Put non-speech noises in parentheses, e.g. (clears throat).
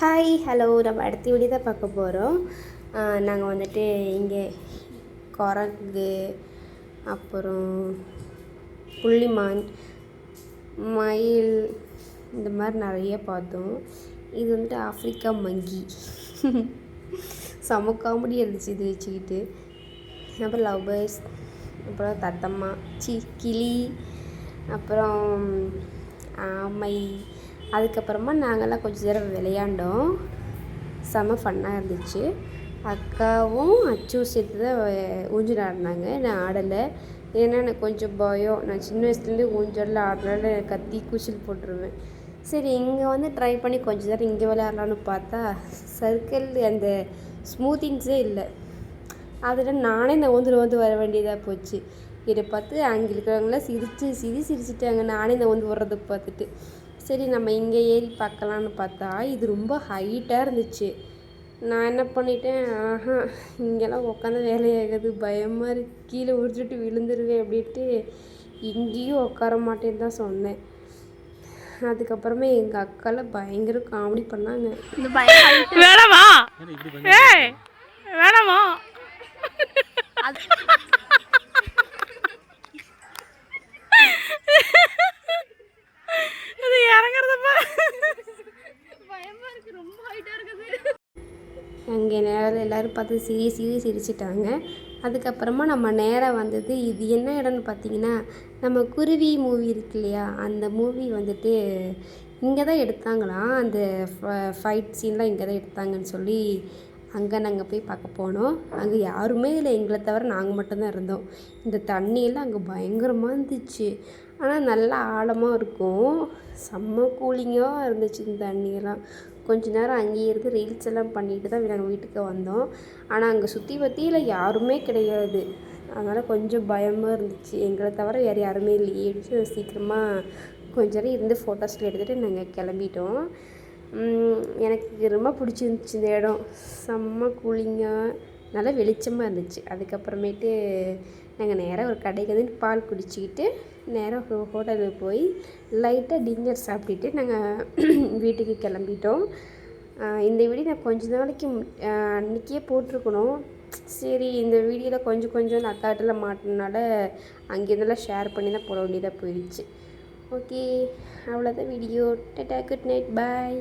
Hi hello நம்ம அடுத்த video தான் பார்க்க போகிறோம் நாங்கள் வந்துட்டு இங்கே குரங்கு அப்புறம் புள்ளிமான் மயில் இந்த மாதிரி நிறைய பார்த்தோம். இது வந்துட்டு ஆஃப்ரிக்கா மங்கி. செம காமெடி இருந்துச்சு இது வச்சுக்கிட்டு. அப்புறம் லவ் பேர்ஸ் அப்புறம் தத்தம்மா சி கிளி அப்புறம் ஆமை அதுக்கப்புறமா நாங்கள்லாம் கொஞ்ச நேரம் விளையாண்டோம். செம ஃபன்னாக இருந்துச்சு. அக்காவும் அச்சும் சேர்த்து தான் ஊஞ்சல் ஆடினாங்க. நான் ஆடலை. ஏன்னா எனக்கு கொஞ்சம் பயம். நான் சின்ன வயசுலேருந்து ஊஞ்சலில் ஆடினால கத்தி குச்சில் போட்டுருவேன். சரி இங்கே வந்து ட்ரை பண்ணி கொஞ்ச நேரம் இங்கே விளையாடலான்னு பார்த்தா சர்க்கிள் அந்த ஸ்மூத்திங்ஸே இல்லை. அதில் நானே இந்த ஊந்துல வந்து வர வேண்டியதாக போச்சு. இதை பார்த்து அங்கே இருக்கிறவங்களாம் சிரித்து சிரி சிரிச்சிட்டாங்க. நானே இந்த வந்து வர்றதை பார்த்துட்டு. சரி நம்ம இங்கே ஏறி பார்க்கலான்னு பார்த்தா இது ரொம்ப ஹைட்டாக இருந்துச்சு. நான் என்ன பண்ணிட்டேன் ஆஹா இங்கெல்லாம் உட்காந்து வேலையாகுது பயமாக இருக்கு. கீழே உறிஞ்சிட்டு விழுந்துருவேன் அப்படின்ட்டு இங்கேயும் உட்கார மாட்டேன்னு தான் சொன்னேன். அதுக்கப்புறமே எங்கள் அக்காலாம் பயங்கர காமெடி பண்ணாங்க. இந்த பயம் வேணாமா? வேணாமா இது இறங்குறதப்ப பயமா இருக்கு ரொம்ப ஹைட்டா இருக்குது அங்கே நேரில் எல்லோரும் பார்த்து சிரி சிரி சிரிச்சிட்டாங்க. அதுக்கப்புறமா நம்ம நேராக வந்தது இது என்ன இடம்னு பார்த்தீங்கன்னா நம்ம குருவி மூவி இருக்கு இல்லையா? அந்த மூவி வந்துட்டு இங்கே தான் எடுத்தாங்களாம். அந்த ஃபைட் சீன்லாம் இங்கே தான் எடுத்தாங்கன்னு சொல்லி அங்கே நாங்கள் போய் பார்க்க போனோம். அங்கே யாருமே இல்லை. எங்களை தவிர நாங்கள் மட்டும்தான் இருந்தோம். இந்த தண்ணியெல்லாம் அங்கே பயங்கரமாக இருந்துச்சு. ஆனால் நல்லா ஆழமாக இருக்கும். செம்ம கூலிங்காக இருந்துச்சு இந்த தண்ணியெல்லாம். கொஞ்ச நேரம் அங்கேயே இருந்து ரீல்ஸ் எல்லாம் பண்ணிட்டு தான் நாங்கள் வீட்டுக்கு வந்தோம். ஆனால் அங்கே சுற்றி பற்றியில் யாருமே கிடையாது. அதனால் கொஞ்சம் பயமாக இருந்துச்சு. எங்களை தவிர வேறு யாருமே இல்லையே. அப்படின்னு சீக்கிரமாக கொஞ்ச நேரம் இருந்து ஃபோட்டோஸ்லாம் எடுத்துகிட்டு நாங்கள் கிளம்பிட்டோம். எனக்கு ரொம்ப பிடிச்சிருந்துச்சி இந்த இடம். செம்ம கூலிங்காக நல்லா வெளிச்சமாக இருந்துச்சு. அதுக்கப்புறமேட்டு நாங்கள் நேராக ஒரு கடைக்கு வந்து பால் குடிச்சிக்கிட்டு நேராக ஹோ ஹோட்டலுக்கு போய் லைட்டாக டின்னர் சாப்பிட்டுட்டு நாங்கள் (clears throat) வீட்டுக்கு கிளம்பிட்டோம். இந்த வீடியோ நான் கொஞ்ச நாளைக்கு அன்றைக்கே போட்டிருக்கணும். சரி இந்த வீடியோவில் கொஞ்சம் கொஞ்சம் நான் அக்காட்டில் மாட்டினால அங்கேருந்தெல்லாம் ஷேர் பண்ணி தான் போட வேண்டியதாக போயிடுச்சு. ஓகே அவ்வளோதான் video tata good night bye